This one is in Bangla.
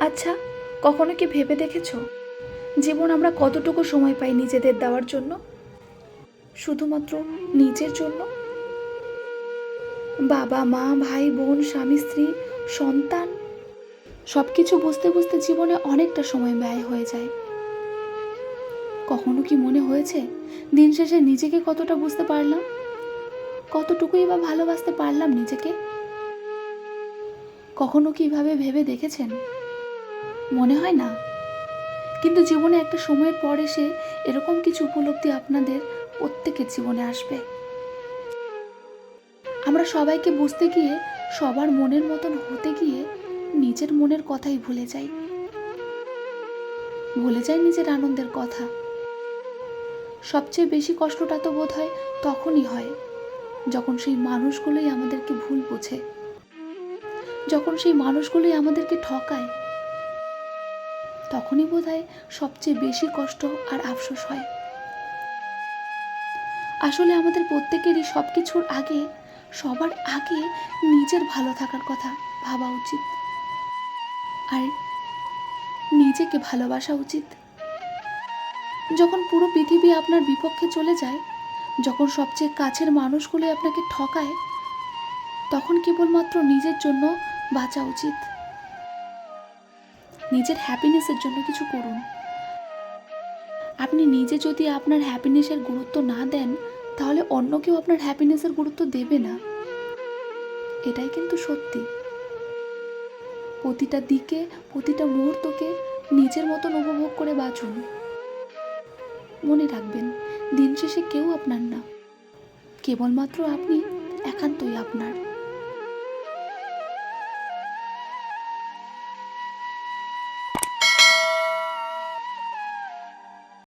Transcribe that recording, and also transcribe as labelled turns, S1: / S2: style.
S1: আচ্ছা কখনো কি ভেবে দেখেছ? জীবন আমরা কতটুকু সময় পাই নিজেদের দেওয়ার জন্য? শুধুমাত্র নিজের জন্য? বাবা, মা, ভাই, বোন, স্বামী, স্ত্রী, সন্তান সব কিছু বুঝতে বুঝতে জীবনে অনেকটা সময় ব্যয় হয়ে যায়। কখনো কি মনে হয়েছে, দিন শেষে নিজেকে কতটা বুঝতে পারলাম? কতটুকুই বা ভালোবাসতে পারলাম নিজেকে? কখনো কীভাবে ভেবে দেখেছেন? মনে হয় না? কিন্তু জীবনে একটা সময়ের পর এসে এরকম কিছু উপলব্ধি আপনাদের প্রত্যেকের জীবনে আসবে। আমরা সবাইকে বুঝতে গিয়ে, সবার মনের মতন হতে গিয়ে নিজের মনের কথাই ভুলে যাই। ভুলে যাই নিজের আনন্দের কথা। সবচেয়ে বেশি কষ্টটা তো বোধ হয় তখনই হয়, যখন সেই মানুষগুলোই আমাদেরকে ভুল বোঝে। যখন সেই মানুষগুলোই আমাদেরকে ঠকায় তখনই বোধ সবচেয়ে বেশি কষ্ট আর আফসোস হয়। আসলে আমাদের প্রত্যেকেরই সব কিছুর আগে, সবার আগে নিজের ভালো থাকার কথা ভাবা উচিত। আর নিজেকে ভালোবাসা উচিত। যখন পুরো পৃথিবী আপনার বিপক্ষে চলে যায়, যখন সবচেয়ে কাছের মানুষগুলো আপনাকে ঠকায়, তখন কেবলমাত্র নিজের জন্য বাঁচা উচিত। নিজের হ্যাপিনেসের জন্য কিছু করুন। আপনি নিজে যদি আপনার হ্যাপিনেসের গুরুত্ব না দেন, তাহলে অন্য কেউ আপনার হ্যাপিনেসের গুরুত্ব দেবে না। এটাই কিন্তু সত্যি। প্রতিটা দিকে, প্রতিটা মুহূর্তকে নিজের মতন উপভোগ করে বাঁচুন। মনে রাখবেন, দিন শেষে কেউ আপনার না। কেবলমাত্র আপনি একান্তই আপনার।